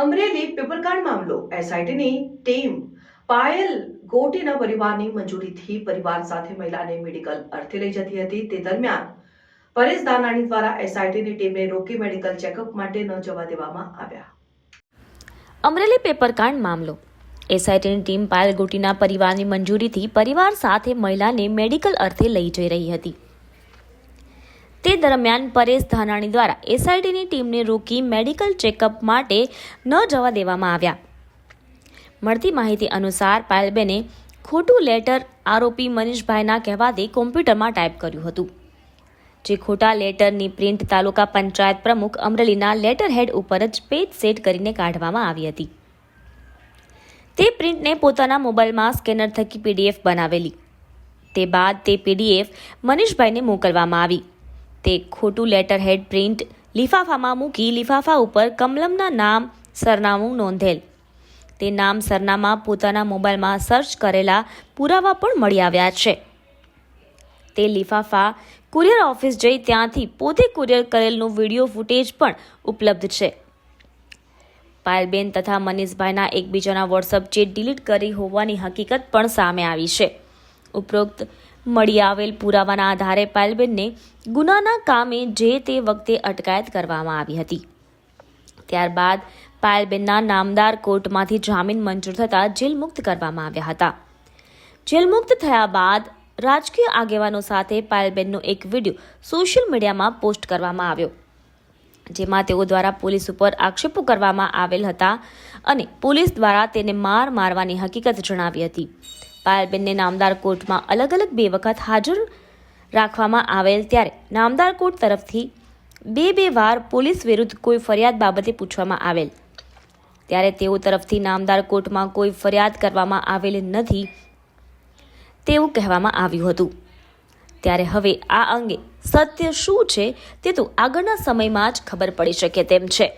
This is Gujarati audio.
અમરેલી પેપરકાંડ મામલો, એસઆઈટીની ટીમ, પાયલ ગોટીના પરિવારની મંજૂરીથી પરિવાર સાથે મહિલાને મેડિકલ અર્થે લઈ જતી હતી. તે દરમિયાન પરેશ દાનાણી દ્વારા એસઆઈટીની ટીમને રોકી મેડિકલ ચેકઅપ માટે ન જવા દેવામાં આવ્યા. અમરેલી પેપરકાંડ મામલો. એસઆઈટીની ટીમ પાયલ ગોટીના પરિવારની મંજૂરીથી પરિવાર સાથે મહિલાને મેડિકલ અર્થે લઈ જઈ રહી હતી. તે દરમિયાન પરેશ ધાનાણી દ્વારા એસઆઈટીની ટીમને રોકી મેડિકલ ચેકઅપ માટે ન જવા દેવામાં આવ્યા. મળતી માહિતી અનુસાર પાયલબેને ખોટું લેટર આરોપી મનીષભાઈના કહેવાથી કોમ્પ્યુટરમાં ટાઈપ કર્યું હતું. જે ખોટા લેટરની પ્રિન્ટ તાલુકા પંચાયત પ્રમુખ અમરેલીના લેટર હેડ ઉપર જ પેજ સેટ કરીને કાઢવામાં આવી હતી. તે પ્રિન્ટને પોતાના મોબાઈલમાં સ્કેનર થકી પીડીએફ બનાવેલી. તે બાદ તે પીડીએફ મનીષભાઈને મોકલવામાં આવી. તે ખોટું લેટર હેડ પ્રિન્ટ લિફાફામાં મૂકી લિફાફા ઉપર કમલમના નામ, સરનામું નોંધેલ. તે નામ સરનામા પોતાના મોબાઈલમાં સર્ચ કરેલા પુરાવા પણ મળી આવ્યા છે. તે લિફાફા કુરિયર ઓફિસ જઈ ત્યાંથી પોતે કુરિયર કરેલનું વીડિયો ફૂટેજ પણ ઉપલબ્ધ છે. પાયલબેન તથા મનીષભાઈના એકબીજાના વોટ્સઅપ ચેટ ડિલીટ કરી હોવાની હકીકત પણ સામે આવી છે. ઉપરોક્ત મળી આવેલ પુરાવાના આધારે પાયલબેનને ગુનાના કામે જે તે વખતે અટકાયત કરવામાં આવી હતી. ત્યારબાદ પાયલબેનના નામદાર કોર્ટમાંથી જામીન મંજૂર થતાં જેલમુક્ત કરવામાં આવ્યા હતા. જેલમુક્ત થયા બાદ રાજકીય આગેવાનો સાથે પાયલબેનનો એક વીડિયો સોશિયલ મીડિયામાં પોસ્ટ કરવામાં આવ્યો, જેમાં તેઓ દ્વારા પોલીસ ઉપર આક્ષેપો કરવામાં આવેલ હતા અને પોલીસ દ્વારા તેને માર મારવાની હકીકત જણાવી હતી. પાયલબેનને નામદાર કોર્ટમાં અલગ અલગ બે વખત હાજર રાખવામાં આવેલ ત્યારે નામદાર કોર્ટ તરફથી બે બે વાર પોલીસ વિરુદ્ધ કોઈ ફરિયાદ બાબતે પૂછવામાં આવેલ. ત્યારે તેઓ તરફથી નામદાર કોર્ટમાં કોઈ ફરિયાદ કરવામાં આવેલ નથી તેવું કહેવામાં આવ્યું હતું. ત્યારે હવે આ અંગે સત્ય શું છે તે તો આગળના સમયમાં જ ખબર પડી શકે તેમ છે.